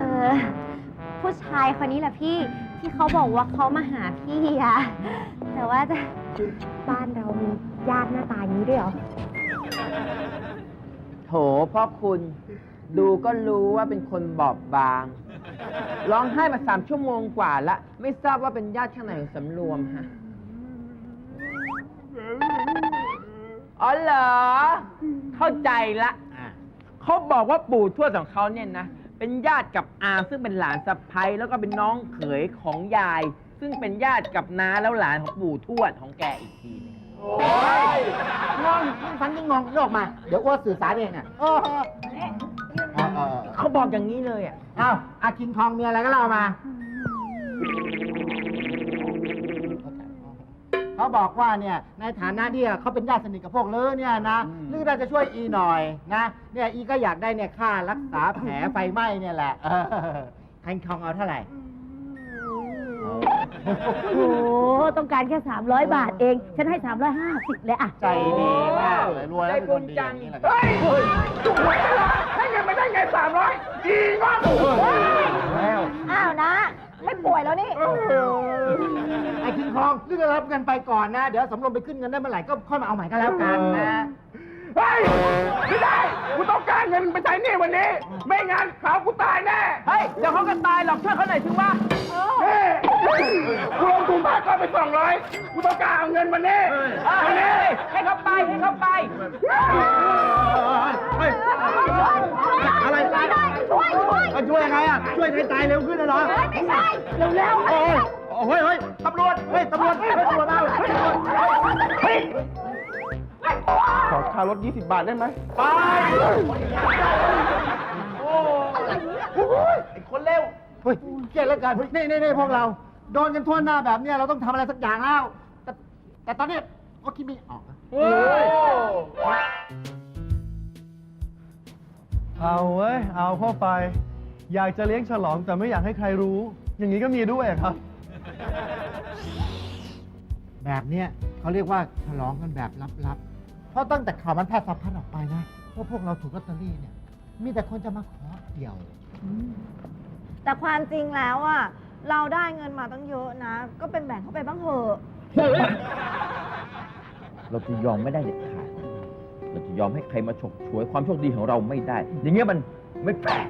เออ ผู้ชายคนนี้แหละพี่ที่เขาบอกว่าเขามาหาพี่อะแต่ว่าจะบ้านเรามีญาติหน้าตาอย่างนี้ด้วยเหรอ โถพ่อคุณ ดูก็รู้ว่าเป็นคนบอบบาง ร้องไห้มาสามชั่วโมงกว่าละ ไม่ทราบว่าเป็นญาติข้างไหนของสำรวมฮะ อ๋อเหรอ เข้าใจละ เขาบอกว่าปู่ทวดของเขาเนี่ยนะ เป็นญาติกับอาซึ่งเป็นหลานสะใภ้แล้วก็เป็นน้องเขยของยาย ซึ่งเป็นญาติกับน้าแล้วหลานของปู่ทวดของแกอีกทีหนึงงงฟันยิ่งงงโยกมา เดี๋ยวอ้วนสื่อสารเองอะเออเออเออเออเขาบอกอย่างนี้เลยอะ เอ้าอาคิงทองมีอะไรก็เล่ามา เขาบอกว่าเนี่ยในฐานะที่เขาเป็นญาติสนิทกับพวกเลอเนี่ยนะอืมลือน่าจะช่วยอีหน่อยนะเนี่ยอีก็อยากได้เนี่ยค่ารักษาแผลไฟไหม้เนี่ยแหละเออคิงทองเอาเท่าไหร่ โอ้โห ต้องการแค่ 300 บาทเอง ฉันให้ 350 เลยอะใจดีมากเลยรวยแล้วเป็นคนดีอย่างนี้แหละครับให้เงินมาได้ไงสามร้อยดีมากแล้วอ้าวนะ ไม่ป่วยแล้วนี่ไอ้ คิงทองลือก็รับเงินไปก่อนนะ เดี๋ยวสำรวมไปขึ้นเงินได้เมื่อไหร่ก็ค่อยมาเอาใหม่ก็แล้วกันนะเฮ้ยไม่ได้กูต้องการเงินไปใช้หนี้วันนี้ ไม่งั้นเขากูตายแน่เฮ้ยเดี๋ยวเขาก็ตายหรอกช่วยเขาหน่อยสิวะเฮ้ยกูลงทุนพักก็ไปสองร้อยกูต้องการเอาเงินวันนี้วันนี้ให้เขาไปให้เขาไปอะไรช่วยด้วยช่วยช่วยช่วยยังไงอะช่วยให้ตายเร็วขึ้นนะเหรอไม่ใช่เร็ว โอ้ยเฮ้ยตำรวจ เฮ้ยตำรวจ เฮ้ยตำรวจเอาเฮ้ยตำรวจเฮ้ยขอค่ารถ 20 บาทได้ไหมไปโอ้ยไอ้คนเร็วเฮ้ยเกลียดแล้วกันนี่นี่นี่พวกเรา โดนกันทั่วหน้าแบบเนี้ยเราต้องทำอะไรสักอย่างแล้ว แต่แต่ตอนนี้ก็คิดไม่ออกนะเฮ้ยเอาเว้ย เอาเข้าไป อยากจะเลี้ยงฉลองแต่ไม่อยากให้ใครรู้ อย่างนี้ก็มีด้วยครับ แบบเนี้ยเขาเรียกว่าฉลองกันแบบลับๆ เพราะตั้งแต่ข่าวมันแพร่สะพัดออกไปนะว่าพวกเราถูกลอตเตอรี่เนี่ย มีแต่คนจะมาขอเกี่ยว แต่ความจริงแล้วอะเราได้เงินมาตั้งเยอะนะ ก็เป็นแบ่งเข้าไปบ้างเถอะเราจะยอมไม่ได้เด็ดขาดเราจะยอมให้ใครมาฉกฉวยความโชคดีของเราไม่ได้ อย่างเงี้ยมันไม่แปลก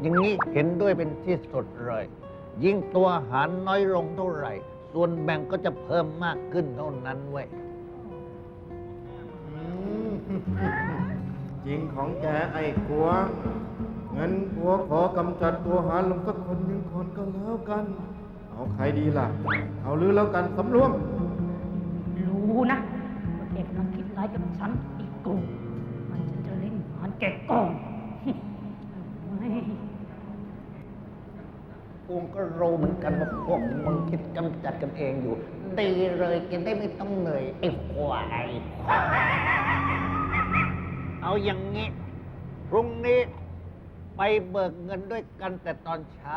อย่างนี้เห็นด้วยเป็นที่สุดเลย ยิ่งตัวหารน้อยลงเท่าไหร่ ส่วนแบ่งก็จะเพิ่มมากขึ้นเท่านั้นเว้ยจริงของแกไอ้กวงงั้นกลัวขอกำจัดตัวหารลงสักคนหนึ่งคนก็แล้วกัน เอาใครดีล่ะ เอาลือแล้วกันสำรวม รู้นะว่าเด็กกำลังคิดร้ายกับฉันอีกกลุ่มมันจะจะเล่นหานแกะกล่อง เฮ้ย กูก็รู้เหมือนกันว่าพวกมึงคิดกำจัดกันเองอยู่ตีเลยกินได้ไม่ต้องเหนื่อยไอ้ควายเอาอย่างนี้ พรุ่งนี้ไปเบิกเงินด้วยกันแต่ตอนเช้า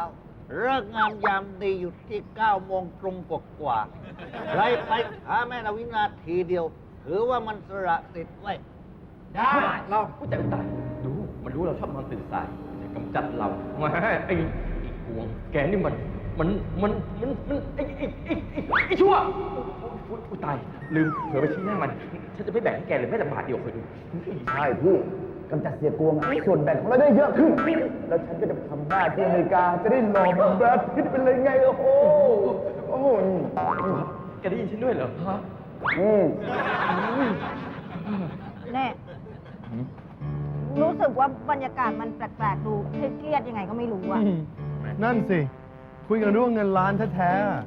เลิกงามยามดีอยู่ที่9โมงตรงกว่าๆใครไปช้าแม่นาวินาทีเดียว ถือว่ามันสละสิทธิ์ไว้ได้เราผู้จัดตายดู มันรู้เราชอบนอนตื่นสายจะกำจัดเราแหมาไอ้ไอ้ก วง แกนี่มัน มัน มัน มัน มันไอ้ไอ้ไอ้ไอ้ไอ้ชั่วอุ๊ยอุ๊ยตาย ลืมเผื่อไปชี้หน้ามัน ฉันจะไม่แบ่งให้แกเลยแม้แต่บาทเดียวเคยดู ใช่พี่กำจัดเสียกวงอะส่วนแบ่งของเราได้เยอะขึ้น แล้วฉันก็จะทำหน้าที่อเมริกาจะได้หล่อเหมือนแบรดพิตต์เป็นเลยไงโอ้โหโอ้โหแกได้ยินฉันด้วยเหรอฮะอืมแน่รู้สึกว่าบรรยากาศมันแปลกๆดูเครียดๆยังไงก็ไม่รู้อะ นั่นสิ คุยกันเรื่องเงินล้านแท้ๆอะ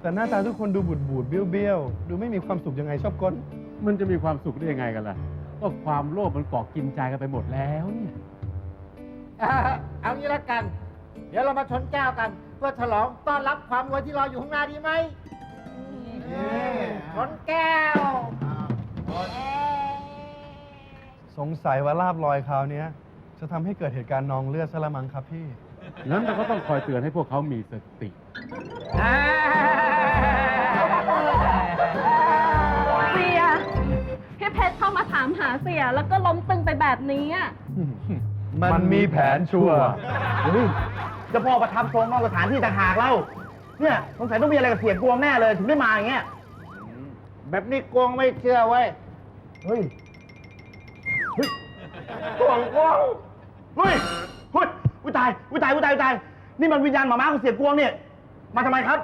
แต่หน้าตาทุกคนดูบูดบูดๆเบี้ยวเบี้ยวๆ ดูไม่มีความสุขยังไงชอบก้นมันจะมีความสุขได้ยังไงกันล่ะ ก็ความโลภมันเกาะกินใจกันไปหมดแล้วเนี่ย อ่าเอางี้ละกัน เดี๋ยวเรามาชนแก้วกัน เพื่อฉลองต้อนรับความรวยที่รออยู่ข้างหน้าดีไหมชนแก้ว สงสัยว่าลาบลอยคราวเนี้ยจะทำให้เกิดเหตุการณ์นองเลือดซะละมั้งครับพี่ นั้นเราก็ต้องคอยเตือนให้พวกเขามีสติ เสียพี่เพชรเข้ามาถามหาเสียแล้วก็ล้มตึงไปแบบนี้อะมันมีแผนชั่วเฮ้ยเจะพ่อประทับทรงนอกสถานที่ต่างหากเล่า เนี่ยสงสัยต้องมีอะไรกับเสียกวงแน่เลยถึงได้มาอย่างเงี้ย แบบนี้กวงไม่เชื่อไว้ย เฮ้ยกวงกวงเฮ้ยเฮ้ยอุ้ย ตายอุ้ยตายอุ้ยตายอุ้ยตาย นี่มันวิญญาณหมาม้าของเสียกวงเนี่ย มาทำไมครับ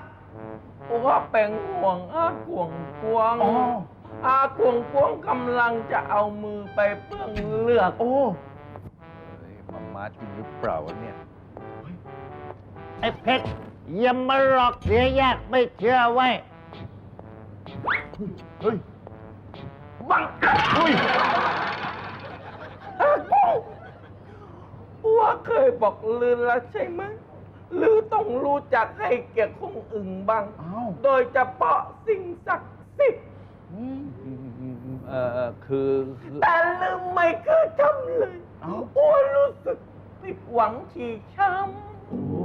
อ้วเป็นห่วงอากวงกวงอ๋อ อากวงกวงกำลังจะเอามือไปเปื้องเลือกโอ้มามาจริงหรือเปล่าวะเนี่ย ไอ้เพชรอย่ามาหลอกเสียแยกไม่เชื่อไว้ยเฮ้ย บังคับอุ้ยอากวงอ้ว เคยบอกลืนแล้วใช่ไหมลือต้องรู้จักให้เกียรติคงอึ่งบ้าง อ้าวโดยเฉพาะสิ่งศักดิ์สิทธิ์เออคือ แต่ลืมไม่เคยทำเลยอ้วนรู้สึกผิดหวังฉีกช้ำโอ้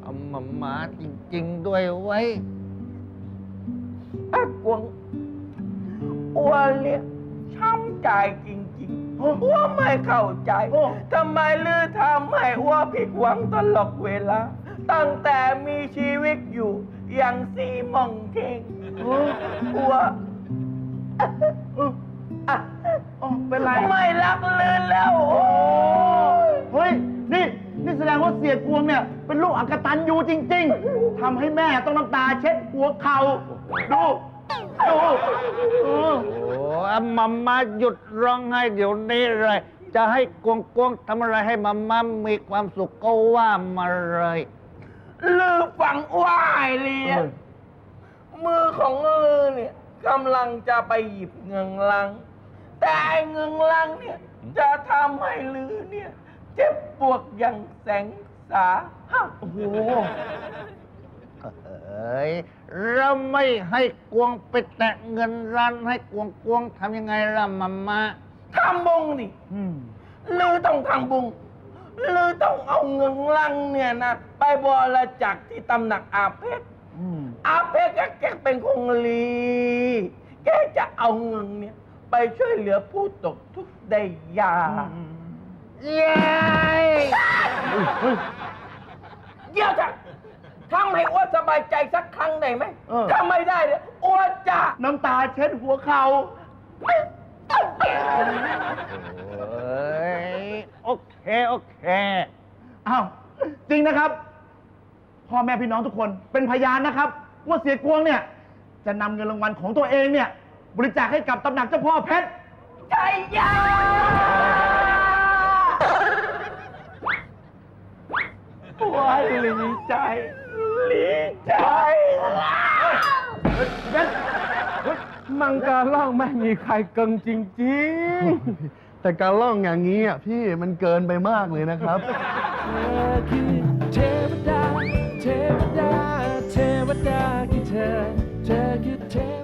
เอามามาจริง ๆ ด้วยไว้ยอากวงอ้วนเนี่ยช้ำใจจริงๆ อ้วนไม่เข้าใจทำไมลือทำให้อ้วนผิดหวังตลอดเวลา ตั้งแต่มีชีวิตอยู่ อย่างสีมองเทงอ้วนอ๋อเป็นไรไม่รักลืนแล้วโอ้ยเฮ้ย นี่ นี่แสดงว่าเสียกวงเนี่ย เป็นลูกอักตันยูจริง ๆทำให้แม่ต้องน้ำตาเช็ดหัวเข่าดูดูเออโอ้เอา มามาหยุดร้องไห้เดี๋ยวนี้เลย จะให้กวงกวงทำอะไรให้มามามีความสุขก็ว่ามาเลยลือฝังว่ายเลียนมือของลือเนี่ยกำลังจะไปหยิบเงิงลัง แต่ไอ้เงิงลังเนี่ยจะทำให้ลือเนี่ย เจ็บปวดอย่างแสงสาหัสโอ้โหเอ้ยเรา ไม่ให้กวงไปแตะเงินร้านให้กวงกวงทำยังไงล่ะมามาทำบงนี่อืมลือต้องทำบุงลือต้องเอาเงิงลังเนี่ยนะ ไปบริจาคที่ตำหนักอาเพชรอืมอาเพชรแกเป็นคงลี แกจะเอาเงินเนี่ย ไปช่วยเหลือผู้ตกทุกข์ได้ยากเย้ยเฮ้ยเดี๋ยวจ้ะ ทำให้อ้วนสบายใจสักครั้งได้ไหมเออ ถ้าไม่ได้เนี่ยอ้วนจะน้ำตาเช็ดหัวเข่าเอ้ยโอเค โอเคอ้าวจริงนะครับ พ่อแม่พี่น้องทุกคนเป็นพยานนะครับ ว่าเสียกวงเนี่ย จะนำเงินรางวัลของตัวเองเนี่ย บริจาคให้กับตำหนักเจ้าพ่อเพชร ใจยาอ้วนลีใจ ลีใจมังการล่องไม่มีใครเกิงจริงๆ แต่การล่องอย่างนี้อะพี่มันเกินไปมากเลยนะครับเทวดา เทวดา เทวดาคือเธอเธอคือเทว